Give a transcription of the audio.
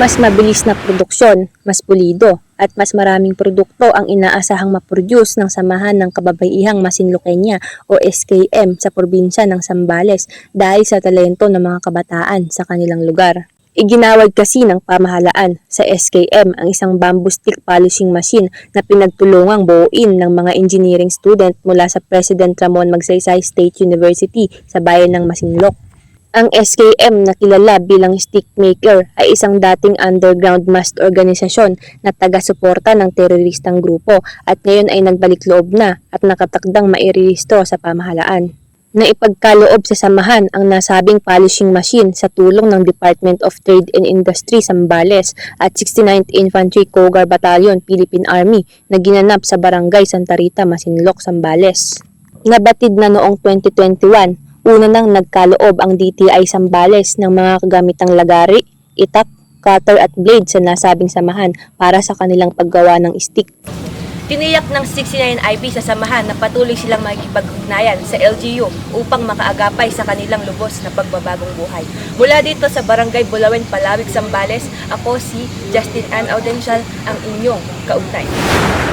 Mas mabilis na produksyon, mas pulido, at mas maraming produkto ang inaasahang maproduce ng Samahan ng Kababaihang Masinloqueña o SKM sa probinsya ng Sambales dahil sa talento ng mga kabataan sa kanilang lugar. Iginawad kasi ng pamahalaan sa SKM ang isang bamboo stick polishing machine na pinagtulungang buuin ng mga engineering student mula sa President Ramon Magsaysay State University sa bayan ng Masinloc. Ang SKM na kilala bilang stick maker ay isang dating underground mass organisasyon na taga-suporta ng teroristang grupo at ngayon ay nagbalik loob na at nakatakdang mairehistro sa pamahalaan. Naipagkaloob sa samahan ang nasabing polishing machine sa tulong ng Department of Trade and Industry Sambales at 69th Infantry Cougar Battalion Philippine Army na ginanap sa Barangay Santa Rita, Masinloc, Sambales. Nabatid na noong 2021 Una nang nagkaloob ang DTI Sambales ng mga kagamitang lagari, itak, cutter at blade sa nasabing samahan para sa kanilang paggawa ng stick. Tiniyak ng 69IB sa samahan na patuloy silang makikipag-ugnayan sa LGU upang makaagapay sa kanilang lubos na pagbabagong buhay. Mula dito sa Barangay Bulawen, Palawig, Sambales, ako si Justin Ann Audencial, ang inyong kaugnay.